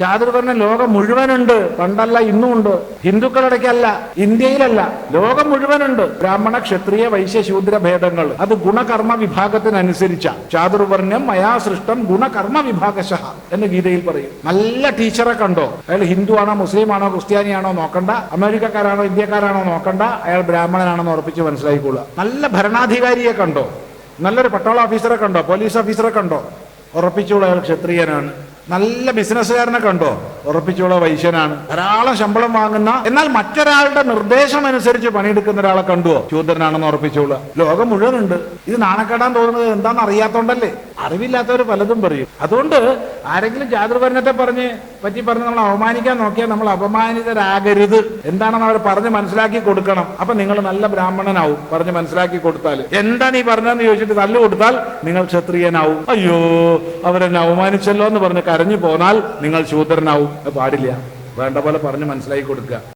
ചാതുർവർണ ലോകം മുഴുവനുണ്ട്. പണ്ടല്ല ഇന്നും ഉണ്ട് ഹിന്ദുക്കളിടയ്ക്കല്ല ഇന്ത്യയിലല്ല. ലോകം മുഴുവനുണ്ട്. ബ്രാഹ്മണ ക്ഷത്രിയ വൈശ്യ ശൂദ്ര ഭേദങ്ങൾ. അത് ഗുണകർമ്മ വിഭാഗത്തിനനുസരിച്ച. ചാതുർവർണം മയാ സൃഷ്ടം ഗുണകർമ്മ വിഭാഗശഹ എന്ന് ഗീതയിൽ പറയും. നല്ല ടീച്ചറെ കണ്ടോ? അയാൾ ഹിന്ദു ആണോ മുസ്ലിം ആണോ ക്രിസ്ത്യാനിയാണോ നോക്കണ്ട? അമേരിക്കക്കാരാണോ ഇന്ത്യക്കാരാണോ നോക്കണ്ട? അയാൾ ബ്രാഹ്മണനാണെന്ന് ഉറപ്പിച്ച് മനസ്സിലായിക്കൊള്ളുക നല്ല ഭരണാധികാരിയെ കണ്ടോ? നല്ലൊരു പട്ടാള ഓഫീസറെ കണ്ടോ? പോലീസ് ഓഫീസറെ കണ്ടോ? ഉറപ്പിച്ചോളൂ അയാൾ ക്ഷത്രിയനാണ്. നല്ല ബിസിനസ്സുകാരനെ കണ്ടോ? ഉറപ്പിച്ചുള്ള വൈശ്യനാണ്. ധാരാളം ശമ്പളം വാങ്ങുന്ന എന്നാൽ മറ്റൊരാളുടെ നിർദ്ദേശം അനുസരിച്ച് പണിയെടുക്കുന്ന ഒരാളെ കണ്ടുവോ? ശൂദ്രനാണെന്ന് ഉറപ്പിച്ചോളുക ലോകം മുഴുവനുണ്ട്. ഇത് നാണക്കേടാൻ തോന്നുന്നത് എന്താണെന്ന് അറിയാത്തോണ്ടല്ലേ? അറിവില്ലാത്തവർ പലതും പറയും. അതുകൊണ്ട് ആരെങ്കിലും ജാതൃഭരണത്തെ പറഞ്ഞ് പറ്റി പറഞ്ഞ് നമ്മൾ അവമാനിക്കാൻ നോക്കിയാൽ നമ്മൾ അപമാനിതരാകരുത്. എന്താണെന്ന് അവർ പറഞ്ഞ് മനസ്സിലാക്കി കൊടുക്കണം. അപ്പൊ നിങ്ങൾ നല്ല ബ്രാഹ്മണനാവും പറഞ്ഞ് മനസ്സിലാക്കി കൊടുത്താൽ എന്താ നീ പറഞ്ഞതെന്ന് ചോദിച്ചിട്ട് തല്ലു കൊടുത്താൽ നിങ്ങൾ ക്ഷത്രിയനാവും. അയ്യോ അവരെന്നെ അവമാനിച്ചല്ലോ എന്ന് പറഞ്ഞ് കരഞ്ഞു പോന്നാൽ നിങ്ങൾ ശൂദ്രനാവും. പാടില്ല. വേണ്ട പോലെ പറഞ്ഞ് മനസ്സിലാക്കി കൊടുക്കുക.